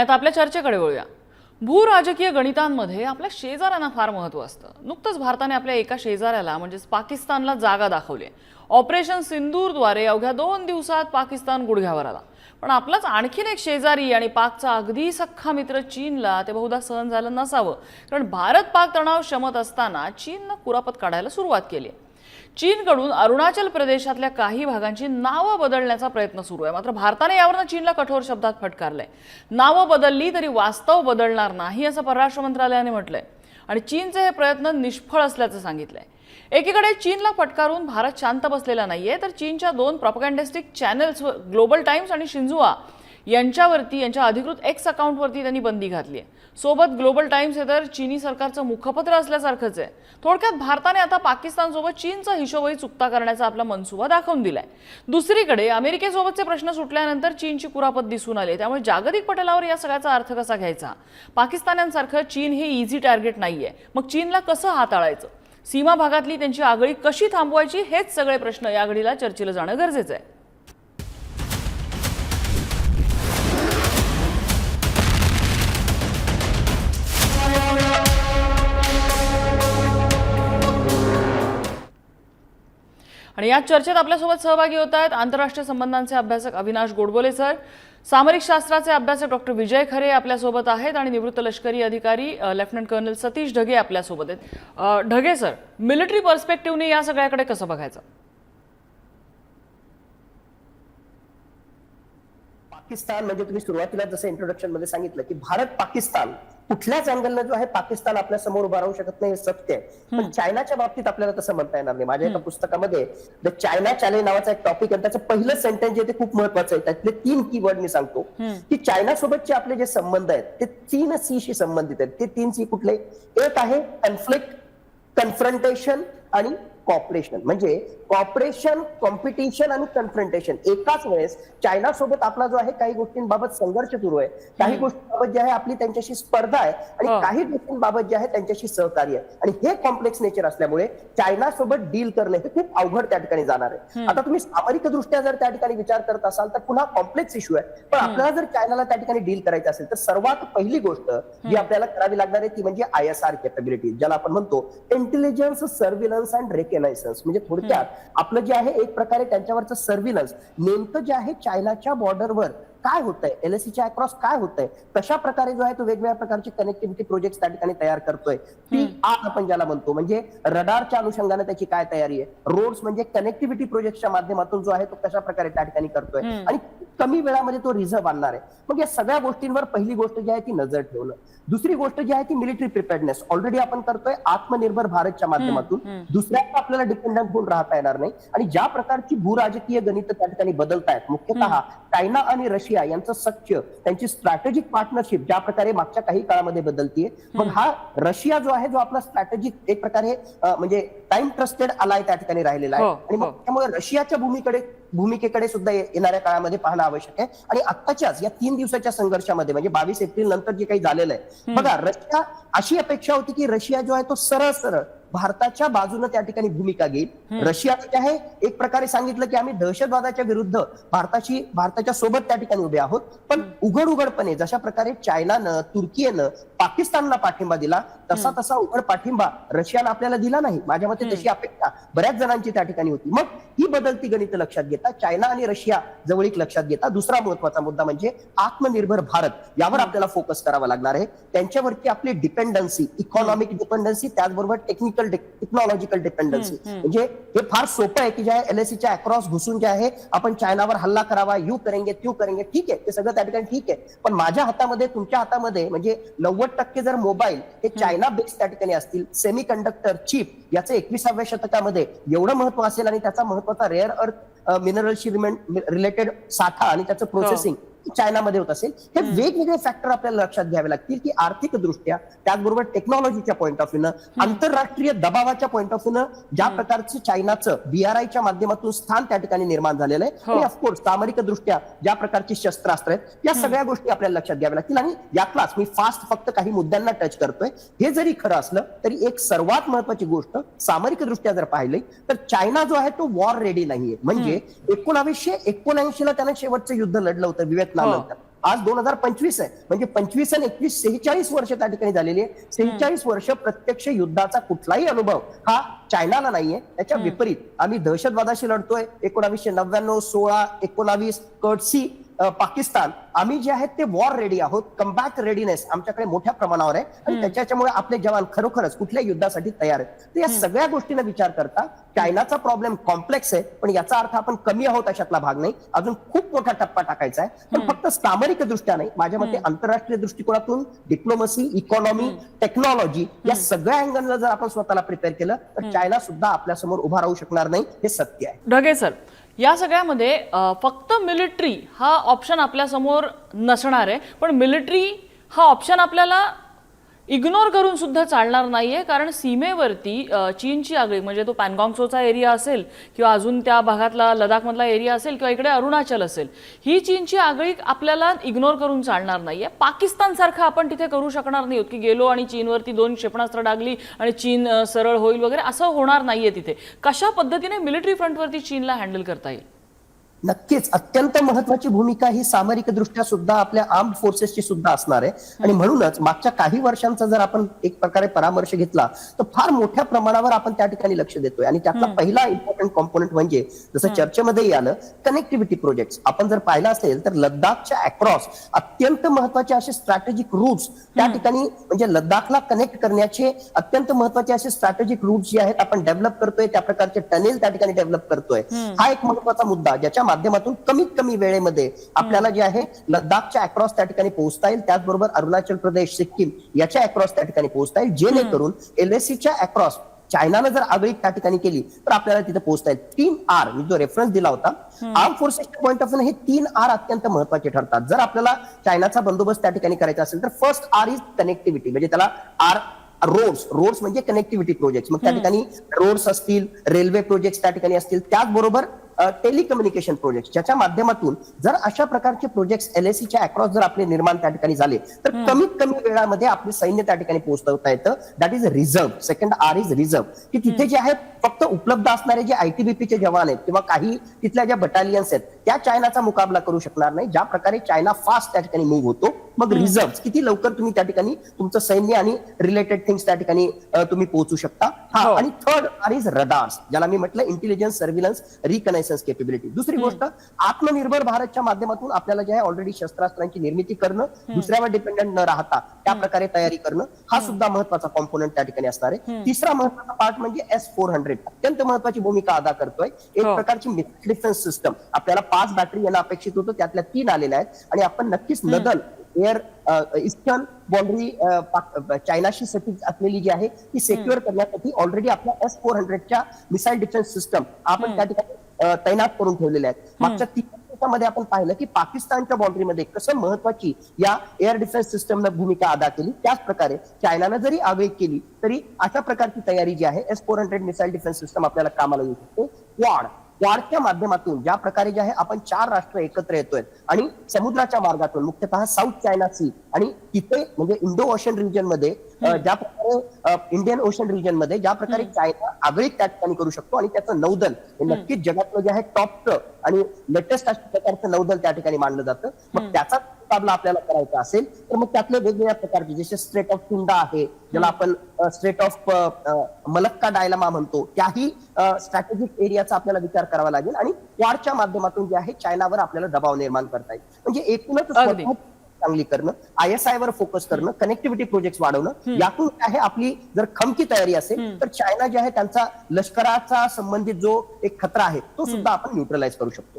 आणि आता आपल्या चर्चेकडे वळूया. भू राजकीय गणितांमध्ये आपल्या शेजाऱ्यांना फार महत्त्व असतं. नुकतंच भारताने आपल्या एका शेजाऱ्याला म्हणजेच पाकिस्तानला जागा दाखवली ऑपरेशन सिंदूरद्वारे अवघ्या दोन दिवसात पाकिस्तान गुडघ्यावर आला. पण आपलाच आणखीन एक शेजारी आणि पाकचा अगदी सख्खा मित्र चीनला ते बहुधा सहन झालं नसावं. कारण भारत पाक तणाव शमत असताना चीननं कुरापत काढायला सुरुवात केली आहे. चीनकडून अरुणाचल प्रदेशातल्या काही भागांची नावं बदलण्याचा प्रयत्न सुरू आहे. मात्र भारताने यावरनं चीनला कठोर शब्दात फटकारलंय. नावं बदलली तरी वास्तव बदलणार नाही असं परराष्ट्र मंत्रालयाने म्हटलंय. आणि चीनचे हे प्रयत्न निष्फळ असल्याचं सांगितलंय. एकीकडे चीनला फटकारून भारत शांत बसलेला नाहीये तर चीनच्या दोन प्रॉपगँडिस्टिक चॅनल्स ग्लोबल टाइम्स आणि शिंजुआ यांच्यावरती यांच्या अधिकृत एक्स अकाउंटवरती त्यांनी बंदी घातली आहे. सोबत ग्लोबल टाइम्स हे तर चीनी सरकारचं मुखपत्र असल्यासारखंच आहे. थोडक्यात भारताने आता पाकिस्तानसोबत चीनचा हिशोबही चुकता करण्याचा आपला मनसुबा दाखवून दिलाय. दुसरीकडे अमेरिकेसोबतचे प्रश्न सुटल्यानंतर चीनची कुरापत दिसून आली त्यामुळे जागतिक पटलावर या सगळ्याचा अर्थ कसा घ्यायचा? पाकिस्तान्यांसारखं चीन हे इझी टार्गेट नाहीये. मग चीनला कसं हाताळायचं? सीमा भागातली त्यांची आगळी कशी थांबवायची? हेच सगळे प्रश्न या घडीला चर्चेला जाणं गरजेचं आहे. आणि या चर्चेत आपल्यासोबत सहभागी होत आहेत आंतरराष्ट्रीय संबंधांचे अभ्यासक अविनाश गोडबोले सर. सामरिक शास्त्राचे अभ्यासक डॉक्टर विजय खरे आपल्यासोबत आहेत आणि निवृत्त लष्करी अधिकारी लेफ्टनंट कर्नल सतीश ढगे आपल्यासोबत आहेत. ढगे सर मिलिटरी पर्स्पेक्टिव्हने या सगळ्याकडे कसं बघायचं? पाकिस्तान म्हणजे तुम्ही सुरुवातीला जसं इंट्रोडक्शनमध्ये सांगितलं की भारत पाकिस्तान कुठल्याच अँगलनं जो आहे पाकिस्तान आपल्यासमोर उभा राहू शकत नाही हे सत्य आहे. पण चायनाच्या बाबतीत आपल्याला तसं म्हणता येणार नाही. माझ्या एका पुस्तकामध्ये द चायना चॅलेंज नावाचा एक टॉपिक आहे त्याचं पहिलं सेंटेन्स जे ते खूप महत्वाचं आहे. त्यातले तीन की वर्ड मी सांगतो. की चायना सोबतचे आपले जे संबंध आहेत ते तीन सी शी संबंधित आहेत. ते तीन सी कुठले? एक आहे कन्फ्लिक्ट कन्फ्रंटेशन आणि कॉपरेशन म्हणजे कॉपरेशन कॉम्पिटिशन आणि कन्फ्रंटेशन एकाच वेळेस चायना सोबत आपला जो आहे काही गोष्टींबाबत संघर्ष सुरू आहे. काही गोष्टींबाबत जे आहे आपली त्यांच्याशी स्पर्धा आहे आणि हो. काही गोष्टींबाबत जे आहे त्यांच्याशी सहकार्य आहे. आणि हे कॉम्प्लेक्स नेचर असल्यामुळे चायना सोबत डील करणं हे खूप अवघड त्या ठिकाणी जाणार आहे. आता तुम्ही सामरिक दृष्ट्या जर त्या ठिकाणी विचार करत असाल तर पुन्हा कॉम्प्लेक्स इश्यू आहे. पण आपल्याला जर चायनाला त्या ठिकाणी डील करायचं असेल तर सर्वात पहिली गोष्ट जी आपल्याला करावी लागणार आहे ती म्हणजे आय एस आर कॅपेबिलिटी ज्याला आपण म्हणतो इंटेलिजन्स सर्व्हिलन्स अँड रेकग्नायसन्स म्हणजे थोडक्यात आपलं जे आहे एक प्रकारे त्यांच्यावरचं सर्व्हिलन्स नेमकं जे आहे चायनाच्या बॉर्डरवर काय होतंय? एलएसीच्या अक्रॉस काय होतंय? कशा प्रकारे जो आहे तो वेगवेगळ्या प्रकारचे कनेक्टिव्हिटी प्रोजेक्ट त्या ठिकाणी तयार करतोय? ती आर आपण ज्याला म्हणतो म्हणजे रडारच्या अनुषंगाने त्याची काय तयारी आहे? रोड्स म्हणजे कनेक्टिव्हिटी प्रोजेक्टच्या माध्यमातून जो आहे तो कशा प्रकारे त्या ठिकाणी करतोय? आणि कमी वेळामध्ये तो रिझर्व आणणार आहे. मग या सगळ्या गोष्टींवर पहिली गोष्ट जी आहे ती नजर ठेवणं. दुसरी गोष्ट जी आहे ती मिलिटरी प्रिपेअरनेस ऑलरेडी आपण करतोय आत्मनिर्भर भारतच्या माध्यमातून. दुसऱ्याला आपल्याला डिपेंडंट होऊन राहता येणार नाही. आणि ज्या प्रकारची भूराजकीय गणित त्या ठिकाणी बदलत आहेत मुख्यतः चायना आणि रशिया यांचं सख्य त्यांची स्ट्रॅटेजिक पार्टनरशिप ज्या प्रकारे मागच्या काही काळामध्ये बदलतीये. मग हा रशिया जो आहे जो आपला स्ट्रॅटेजिक एक प्रकारे म्हणजे टाइम ट्रस्टेड आलाय त्या ठिकाणी राहिलेला आहे. हो, आणि मग हो. त्यामुळे रशियाच्या भूमीकडे भूमिकेकडे सुद्धा येणाऱ्या काळामध्ये पाहणं आवश्यक आहे. आणि आत्ताच्याच या तीन दिवसाच्या संघर्षामध्ये म्हणजे बावीस एप्रिल नंतर जे काही झालेलं आहे. बघा रशिया अशी अपेक्षा होती की रशिया जो आहे तो सरळ सरळ भारताच्या बाजूने त्या ठिकाणी भूमिका घेईल. रशिया जे आहे एक प्रकारे सांगितलं की आम्ही दहशतवादाच्या विरुद्ध भारताची भारताच्या सोबत त्या ठिकाणी उभे आहोत. पण उघड उघडपणे जशा प्रकारे चायनानं तुर्कीनं पाकिस्तानला पाठिंबा दिला तसा तसा उघड पाठिंबा रशियानं आपल्याला दिला नाही. माझ्या मते तशी अपेक्षा बऱ्याच जणांची त्या ठिकाणी होती. मग ही बदलती गणित लक्षात घेता चायना आणि रशिया जवळीक लक्षात घेता. दुसरा महत्त्वाचा मुद्दा म्हणजे आत्मनिर्भर भारत यावर आपल्याला फोकस करावा लागणार आहे. त्यांच्यावरती आपली डिपेंडन्सी इकॉनॉमिक डिपेंडन्सी त्याचबरोबर टेक्निकल टेक्नॉलॉजिकल डिपेंडन्सी म्हणजे हे फार सोपं आहे की ज्या एलएसीच्या अक्रॉस घुसून जे आहे आपण चायनावर हल्ला करावा यू करेंगे त्यू करेंगे ठीक आहे ते सगळं त्या ठिकाणी ठीक आहे. पण माझ्या हातामध्ये तुमच्या हातामध्ये म्हणजे नव्वद टक्के जर मोबाईल हे चायना बेस्ड त्या ठिकाणी असतील सेमी कंडक्टर चिप याचं एकविसाव्या शतकामध्ये एवढं महत्त्व असेल आणि त्याचा महत्त्वाचा रेअर अर्थ मिनरलशी रिलेटेड साठा आणि त्याचं प्रोसेसिंग चायनामध्ये होत असेल हे वेगवेगळे फॅक्टर आपल्याला लक्षात घ्यावे लागतील की आर्थिक दृष्ट्या त्याचबरोबर टेक्नॉलॉजीच्या पॉईंट ऑफ व्ह्यूनं आंतरराष्ट्रीय दबावाच्या पॉईंट ऑफ व्ह्यूनं ज्या प्रकारचं चायनाचं बीआरआयच्या माध्यमातून स्थान त्या ठिकाणी निर्माण झालेलं आहे. हो. आणि ऑफकोर्स सामरिक दृष्ट्या ज्या प्रकारची शस्त्रास्त्र आहेत या सगळ्या गोष्टी आपल्याला लक्षात घ्याव्या लागतील. आणि यातलाच मी फास्ट फक्त काही मुद्द्यांना टच करतोय. हे जरी खरं असलं तरी एक सर्वात महत्वाची गोष्ट सामरिक दृष्ट्या जर पाहिली तर चायना जो आहे तो वॉर रेडी नाहीये. म्हणजे एकोणावीसशे एकोणऐंशी ला त्यानं शेवटचं युद्ध लढलं होतं व्हिएतनाम हो. नंतर आज दोन हजार पंचवीस आहे. म्हणजे पंचवीस आणि एकवीस सेहेचाळीस वर्ष त्या ठिकाणी झालेली आहे. सेहेचाळीस वर्ष प्रत्यक्ष युद्धाचा कुठलाही अनुभव हा चायनाला नाहीये. त्याच्या विपरीत. आम्ही दहशतवादाशी लढतोय. एकोणावीसशे नव्याण्णव सोळा एकोणावीस कडसी अ, पाकिस्तान आम्ही जे आहेत ते वॉर रेडी आहोत कमबॅक रेडीनेस आमच्याकडे मोठ्या प्रमाणावर आहे. आणि त्याच्यामुळे आपले जवान खरोखरच कुठल्या युद्धासाठी तयार आहेत. तर या सगळ्या गोष्टींना विचार करता चायनाचा प्रॉब्लेम कॉम्प्लेक्स आहे पण याचा अर्थ आपण कमी आहोत अशातला भाग नाही. अजून खूप मोठा टप्पा टाकायचा आहे. पण फक्त सामरिक दृष्ट्या नाही माझ्या मते आंतरराष्ट्रीय दृष्टिकोनातून डिप्लोमसी इकॉनॉमी टेक्नॉलॉजी या सगळ्या अँगलला जर आपण स्वतःला प्रिपेअर केलं तर चायना सुद्धा आपल्यासमोर उभा राहू शकणार नाही हे सत्य आहे. सर या सगळ्यामध्ये फक्त मिलिटरी हा ऑप्शन आपल्यासमोर नसणार आहे पण मिलिटरी हा ऑप्शन आपल्याला इग्नोर करून सुद्धा चालणार नाहीये कारण सीमेवरती चीनची आगळी म्हणजे तो पॅनगॉंगसोचा एरिया असेल किंवा अजून त्या भागातला लडाखमधला एरिया असेल किंवा इकडे अरुणाचल असेल ही चीनची आगळी आपल्याला इग्नोर करून चालणार नाहीये. पाकिस्तान सारखं आपण तिथे करू शकणार नाही की गेलो आणि चीनवरती दोन क्षेपणास्त्र डागली आणि चीन सरळ होईल वगैरे असं होणार नाहीये तिथे. कशा पद्धतीने मिलिटरी फ्रंटवरती चीनला हँडल करता येईल? नक्कीच. अत्यंत महत्वाची भूमिका ही सामरिक दृष्ट्या सुद्धा आपल्या आर्म फोर्सेसची सुद्धा असणार आहे. आणि म्हणूनच मागच्या काही वर्षांचा जर आपण एक प्रकारे परामर्श घेतला तर फार मोठ्या प्रमाणावर आपण त्या ठिकाणी लक्ष देतोय. आणि त्यातला पहिला इम्पॉर्टंट कॉम्पोनंट म्हणजे जसं चर्चेमध्येही आलं कनेक्टिव्हिटी प्रोजेक्ट आपण जर पाहिलं असेल तर लद्दाखच्या अक्रॉस अत्यंत महत्त्वाचे असे स्ट्रॅटेजिक रूट्स त्या ठिकाणी म्हणजे लद्दाखला कनेक्ट करण्याचे अत्यंत महत्त्वाचे असे स्ट्रॅटेजिक रूट्स जे आहेत आपण डेव्हलप करतोय त्या प्रकारचे टनेल त्या ठिकाणी डेव्हलप करतोय. हा एक महत्त्वाचा मुद्दा ज्याच्या माध्यमातून कमीत कमी वेळेमध्ये आपल्याला जे आहे लद्दाखच्या अक्रॉस त्या ठिकाणी पोहोचता येईल. त्याचबरोबर अरुणाचल प्रदेश सिक्कीम याच्या अक्रॉस त्या ठिकाणी पोहोचता येईल. जेणेकरून एलएसीच्या अक्रॉस चायनानं जर आगळीक त्या ठिकाणी केली तर आपल्याला तिथे पोहोचता येईल. तीन आर मी जो रेफरन्स दिला होता आर्म फोर्सेसच्या पॉईंट ऑफ व्ह्यू हे तीन आर अत्यंत महत्त्वाचे ठरतात. जर आपल्याला चायनाचा बंदोबस्त त्या ठिकाणी करायचा असेल तर फर्स्ट आर इज कनेक्टिव्हिटी म्हणजे त्याला आर रोड्स रोड्स म्हणजे कनेक्टिव्हिटी प्रोजेक्ट मग त्या ठिकाणी रोड्स असतील रेल्वे प्रोजेक्ट त्या ठिकाणी असतील. त्याचबरोबर टेलिकम्युनिकेशन प्रोजेक्ट ज्याच्या माध्यमातून जर अशा प्रकारचे प्रोजेक्ट एलएसीच्या अक्रॉस जर आपले निर्माण त्या ठिकाणी झाले तर कमीत कमी वेळामध्ये आपले सैन्य त्या ठिकाणी पोहोचवता येतं. That is reserve second R is reserve की तिथे जे आहेत फक्त उपलब्ध असणारे जे आयटीबीपीचे जवान आहेत किंवा काही तिथल्या ज्या बटालियन्स आहेत त्या चायनाचा मुकाबला करू शकणार नाही. ज्या प्रकारे चायना फास्ट त्या ठिकाणी मूव्ह होतो मग रिझर्व किती लवकर तुम्ही त्या ठिकाणी तुमचं सैन्य आणि रिलेटेड थिंग्स त्या ठिकाणी तुम्ही पोहोचू शकता. हा हो. आणि थर्ड आर इज रडार्स ज्याला मी म्हटलं इंटेलिजन्स सर्व्हिलन्स रिकनेसन्स केपेबिलिटी दुसरी गोष्ट आत्मनिर्भर भारतच्या माध्यमातून आपल्याला जे आहे ऑलरेडी शस्त्रास्त्रांची निर्मिती करणं दुसऱ्यावर डिपेंडंट न राहता त्या प्रकारे तयारी करणं हा सुद्धा महत्त्वाचा कॉम्पोनंट त्या ठिकाणी असणार आहे. तिसरा महत्त्वाचा पार्ट म्हणजे एस फोर हंड्रेड अत्यंत महत्वाची भूमिका अदा करतोय. एक हो. प्रकारची डिफेन्स सिस्टम आपल्याला पाच बॅटरी येणं अपेक्षित होतं त्यातल्या तीन आलेल्या आहेत. आणि आपण नक्कीच नदल एअर ईस्टर्न बाउंड्री चायनाशी सटिक असलेली जी आहे ती सेक्युअर करण्यासाठी ऑलरेडी आपल्या एस फोर हंड्रेडच्या मिसाईल डिफेन्स सिस्टम आपण त्या ठिकाणी अ, तैनात करून ठेवलेल्या आहेत. मागच्या तीन दिवसामध्ये आपण पाहिलं की पाकिस्तानच्या बाउंड्रीमध्ये कसं महत्वाची या एअर डिफेन्स सिस्टमनं भूमिका अदा केली. त्याच प्रकारे चायनानं जरी आवेग केली तरी अशा प्रकारची तयारी जी आहे S four hundred missile defence system आपल्याला कामाला येऊ शकते. क्वाड क्वाडच्या माध्यमातून ज्या प्रकारे जे आहे आपण चार राष्ट्र एकत्र येतोय आणि समुद्राच्या मार्गातून मुख्यतः साऊथ चायना सी आणि तिथे म्हणजे इंडो ओशन रिजनमध्ये ज्या प्रकारे इंडियन ओशन रिजनमध्ये ज्या प्रकारे चायना आगळीक त्या ठिकाणी करू शकतो आणि त्याचं नौदल हे नक्कीच जगातलं जे आहे टॉपचं आणि लेटेस्ट प्रकारचं नौदल त्या ठिकाणी मानलं जातं. मग त्याचा मुकाबला आपल्याला करायचा असेल तर मग त्यातले वेगवेगळ्या प्रकारचे जसे स्ट्रेट ऑफ कुंडा आहे ज्याला आपण स्ट्रेट ऑफ मलक्का डायलामा म्हणतो त्याही स्ट्रॅटेजिक एरियाचा आपल्याला विचार करावा लागेल आणि क्वाडच्या माध्यमातून जे आहे चायनावर आपल्याला दबाव निर्माण करता येईल. म्हणजे एकूणच चांगली करणं आय एस आय वर फोकस करणं कनेक्टिव्हिटी प्रोजेक्ट वाढवणं यातून काय आहे आपली जर खमकी तयारी असेल तर चायना जे आहे त्यांचा लष्कराचा संबंधित जो एक खतरा आहे तो सुद्धा आपण न्यूट्रलाइज करू शकतो.